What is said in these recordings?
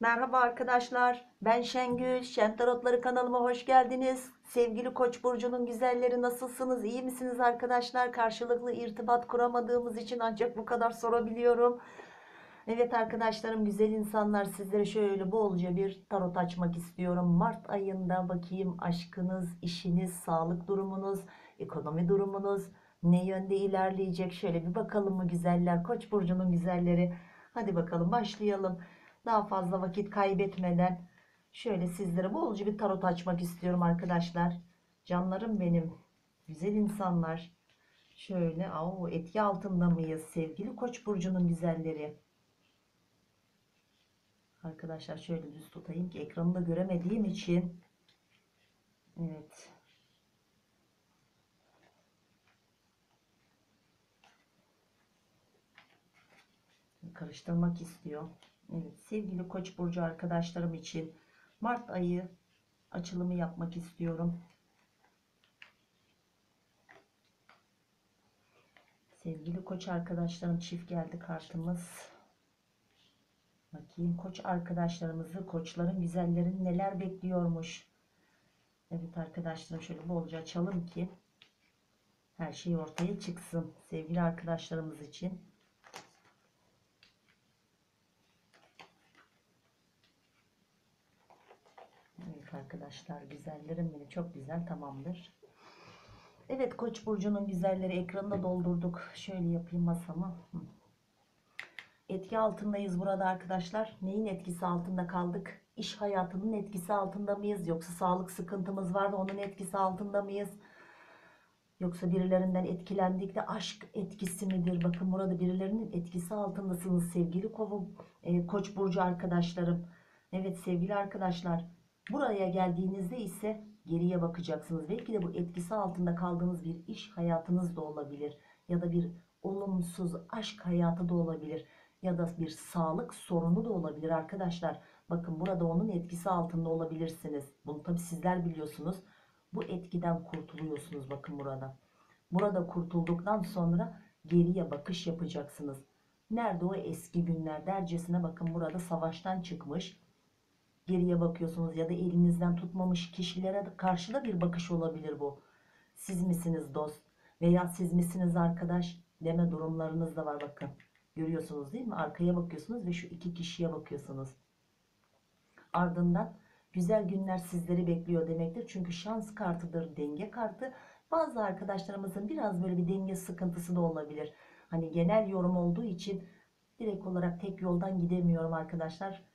Merhaba arkadaşlar. Ben Şengül. Şen Tarotları kanalıma hoş geldiniz. Sevgili Koç burcunun güzelleri nasılsınız? İyi misiniz arkadaşlar? Karşılıklı irtibat kuramadığımız için ancak bu kadar sorabiliyorum. Evet arkadaşlarım, güzel insanlar sizlere şöyle bolca bir tarot açmak istiyorum. Mart ayında bakayım aşkınız, işiniz, sağlık durumunuz, ekonomi durumunuz ne yönde ilerleyecek? Şöyle bir bakalım mı güzeller? Koç burcunun güzelleri. Hadi bakalım başlayalım. Daha fazla vakit kaybetmeden şöyle sizlere bolca bir tarot açmak istiyorum arkadaşlar. Canlarım benim. Güzel insanlar. Şöyle o etki altında mıyız? Sevgili Koç burcunun güzelleri. Arkadaşlar şöyle düz tutayım ki ekranı da göremediğim için. Evet. Karıştırmak istiyor. Evet sevgili Koç burcu arkadaşlarım için Mart ayı açılımı yapmak istiyorum. Sevgili Koç arkadaşlarım çift geldi kartımız. Bakayım koç arkadaşlarımızı, koçların, güzellerin neler bekliyormuş. Evet arkadaşlarım şöyle bolca açalım ki her şey ortaya çıksın. Sevgili arkadaşlarımız için. Evet arkadaşlar güzellerim benim çok güzel tamamdır. Evet Koç burcunun güzelleri ekranında doldurduk. Şöyle yapayım masamı. Etki altındayız burada arkadaşlar. Neyin etkisi altında kaldık? İş hayatının etkisi altında mıyız? Yoksa sağlık sıkıntımız var da onun etkisi altında mıyız? Yoksa birilerinden etkilendik de aşk etkisi midir? Bakın burada birilerinin etkisi altındasınız sevgili kova, e, koç burcu arkadaşlarım. Evet sevgili arkadaşlar. Buraya geldiğinizde ise geriye bakacaksınız. Belki de bu etkisi altında kaldığınız bir iş hayatınız da olabilir. Ya da bir olumsuz aşk hayatı da olabilir ya da bir sağlık sorunu da olabilir arkadaşlar. Bakın burada onun etkisi altında olabilirsiniz. Bunu tabi sizler biliyorsunuz. Bu etkiden kurtuluyorsunuz bakın burada. Burada kurtulduktan sonra geriye bakış yapacaksınız. Nerede o eski günler dercesine bakın burada savaştan çıkmış. Geriye bakıyorsunuz ya da elinizden tutmamış kişilere karşı da bir bakış olabilir bu. Siz misiniz dost veya siz misiniz arkadaş deme durumlarınız da var bakın. Görüyorsunuz değil mi? Arkaya bakıyorsunuz ve şu iki kişiye bakıyorsunuz. Ardından güzel günler sizleri bekliyor demektir. Çünkü şans kartıdır, denge kartı. Bazı arkadaşlarımızın biraz böyle bir denge sıkıntısı da olabilir. Hani genel yorum olduğu için direkt olarak tek yoldan gidemiyorum arkadaşlar.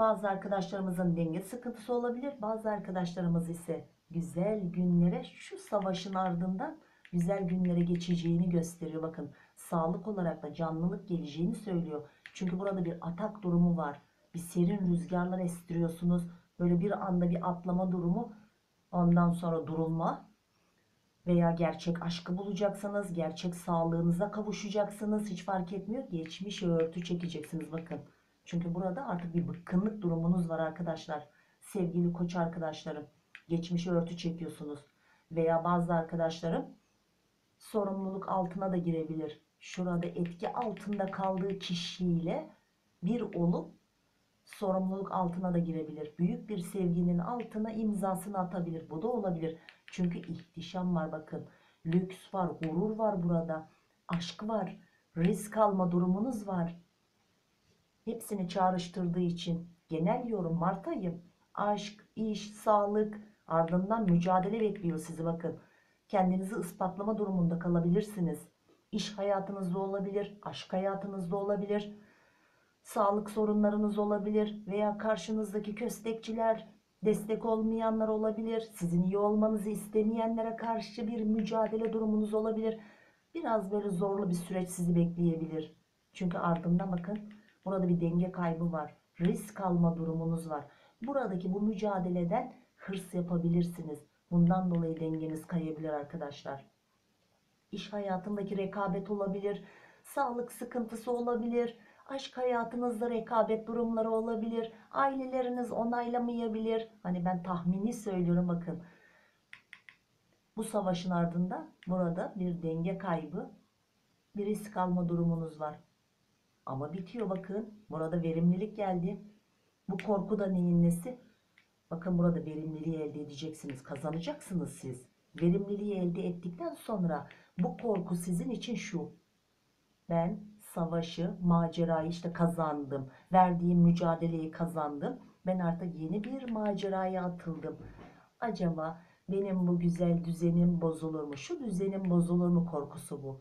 Bazı arkadaşlarımızın denge sıkıntısı olabilir. Bazı arkadaşlarımız ise güzel günlere şu savaşın ardından güzel günlere geçeceğini gösteriyor. Bakın sağlık olarak da canlılık geleceğini söylüyor. Çünkü burada bir atak durumu var. Bir serin rüzgarlar estiriyorsunuz. Böyle bir anda bir atlama durumu. Ondan sonra durulma. Veya gerçek aşkı bulacaksınız. Gerçek sağlığınıza kavuşacaksınız. Hiç fark etmiyor. Geçmiş örtü çekeceksiniz bakın. Çünkü burada artık bir bıkkınlık durumunuz var arkadaşlar. Sevgili koç arkadaşlarım. Geçmiş örtü çekiyorsunuz. Veya bazı arkadaşlarım sorumluluk altına da girebilir. Şurada etki altında kaldığı kişiyle bir olup sorumluluk altına da girebilir. Büyük bir sevginin altına imzasını atabilir. Bu da olabilir. Çünkü ihtişam var bakın. Lüks var, gurur var burada. Aşk var, risk alma durumunuz var. Hepsini çağrıştırdığı için genel yorum Mart ayı aşk, iş, sağlık ardından mücadele bekliyor sizi bakın. Kendinizi ispatlama durumunda kalabilirsiniz. İş hayatınızda olabilir, aşk hayatınızda olabilir, sağlık sorunlarınız olabilir veya karşınızdaki köstekçiler, destek olmayanlar olabilir. Sizin iyi olmanızı istemeyenlere karşı bir mücadele durumunuz olabilir. Biraz böyle zorlu bir süreç sizi bekleyebilir. Çünkü ardından bakın burada bir denge kaybı var. Risk alma durumunuz var. Buradaki bu mücadeleden hırs yapabilirsiniz. Bundan dolayı dengeniz kayabilir arkadaşlar. İş hayatındaki rekabet olabilir. Sağlık sıkıntısı olabilir. Aşk hayatınızda rekabet durumları olabilir. Aileleriniz onaylamayabilir. Hani ben tahmini söylüyorum bakın. Bu savaşın ardında burada bir denge kaybı, bir risk alma durumunuz var. Ama bitiyor bakın. Burada verimlilik geldi. Bu korku da neyin nesi? Bakın burada verimliliği elde edeceksiniz. Kazanacaksınız siz. Verimliliği elde ettikten sonra bu korku sizin için şu. Ben savaşı, macerayı işte kazandım. Verdiğim mücadeleyi kazandım. Ben artık yeni bir maceraya atıldım. Acaba benim bu güzel düzenim bozulur mu? Şu düzenim bozulur mu korkusu bu.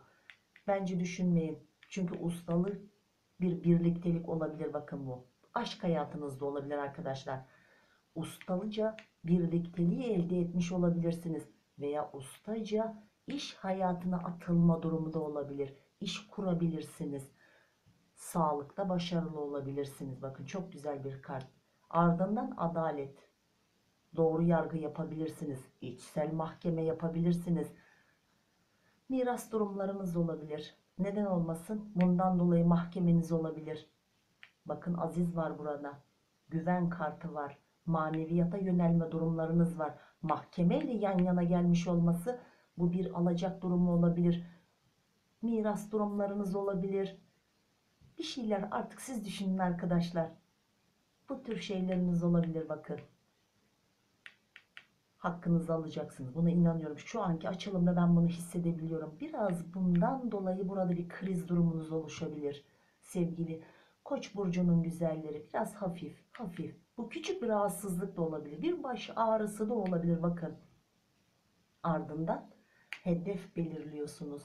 Bence düşünmeyin. Çünkü ustalı bir birliktelik olabilir bakın bu. Aşk hayatınızda olabilir arkadaşlar. Ustalıca birlikteliği elde etmiş olabilirsiniz. Veya ustaca iş hayatına atılma durumu da olabilir. İş kurabilirsiniz. Sağlıkta başarılı olabilirsiniz. Bakın çok güzel bir kart. Ardından adalet. Doğru yargı yapabilirsiniz. İçsel mahkeme yapabilirsiniz. Miras durumlarınız olabilir. Neden olmasın? Bundan dolayı mahkemeniz olabilir. Bakın aziz var burada. Güven kartı var. Maneviyata yönelme durumlarınız var. Mahkemeyle yan yana gelmiş olması bu bir alacak durumu olabilir. Miras durumlarınız olabilir. Bir şeyler artık siz düşünün arkadaşlar. Bu tür şeyleriniz olabilir bakın. Hakkınızı alacaksınız. Buna inanıyorum. Şu anki açılımda ben bunu hissedebiliyorum. Biraz bundan dolayı burada bir kriz durumunuz oluşabilir. Sevgili Koç burcunun güzelleri biraz hafif, hafif. Bu küçük bir rahatsızlık da olabilir. Bir baş ağrısı da olabilir bakın. Ardından hedef belirliyorsunuz.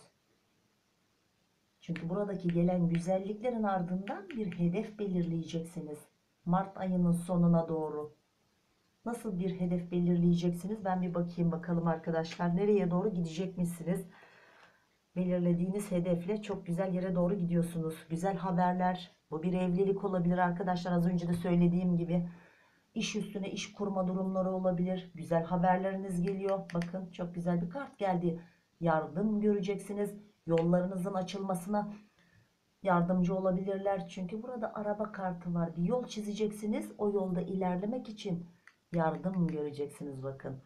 Çünkü buradaki gelen güzelliklerin ardından bir hedef belirleyeceksiniz. Mart ayının sonuna doğru. Nasıl bir hedef belirleyeceksiniz? Ben bir bakayım bakalım arkadaşlar. Nereye doğru gidecek misiniz? Belirlediğiniz hedefle çok güzel yere doğru gidiyorsunuz. Güzel haberler. Bu bir evlilik olabilir arkadaşlar. Az önce de söylediğim gibi. iş üstüne iş kurma durumları olabilir. Güzel haberleriniz geliyor. Bakın çok güzel bir kart geldi. Yardım göreceksiniz. Yollarınızın açılmasına yardımcı olabilirler. Çünkü burada araba kartı var. Bir yol çizeceksiniz. O yolda ilerlemek için yardım göreceksiniz bakın.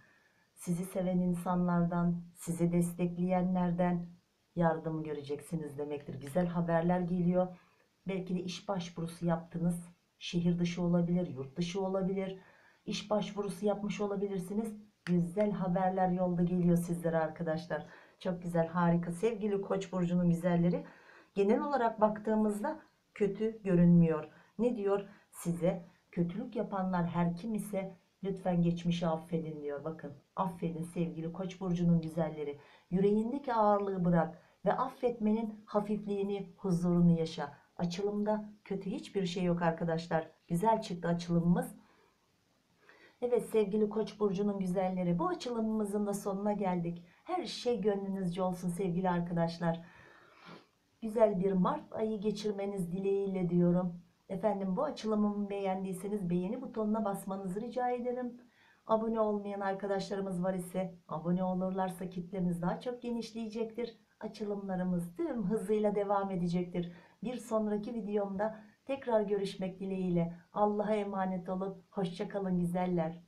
Sizi seven insanlardan, sizi destekleyenlerden yardım göreceksiniz demektir. Güzel haberler geliyor. Belki de iş başvurusu yaptınız. Şehir dışı olabilir, yurt dışı olabilir. İş başvurusu yapmış olabilirsiniz. Güzel haberler yolda geliyor sizlere arkadaşlar. Çok güzel, harika. Sevgili Koç burcunun güzelleri. Genel olarak baktığımızda kötü görünmüyor. Ne diyor? Size kötülük yapanlar her kim ise lütfen geçmişi affedin diyor. Bakın affedin sevgili Koç burcunun güzelleri. Yüreğindeki ağırlığı bırak ve affetmenin hafifliğini, huzurunu yaşa. Açılımda kötü hiçbir şey yok arkadaşlar. Güzel çıktı açılımımız. Evet sevgili Koç burcunun güzelleri bu açılımımızın da sonuna geldik. Her şey gönlünüzce olsun sevgili arkadaşlar. Güzel bir Mart ayı geçirmeniz dileğiyle diyorum. Efendim bu açılımımı beğendiyseniz beğeni butonuna basmanızı rica ederim. Abone olmayan arkadaşlarımız var ise abone olurlarsa kitlemiz daha çok genişleyecektir. Açılımlarımız tüm hızıyla devam edecektir. Bir sonraki videomda tekrar görüşmek dileğiyle. Allah'a emanet olun. Hoşçakalın güzeller.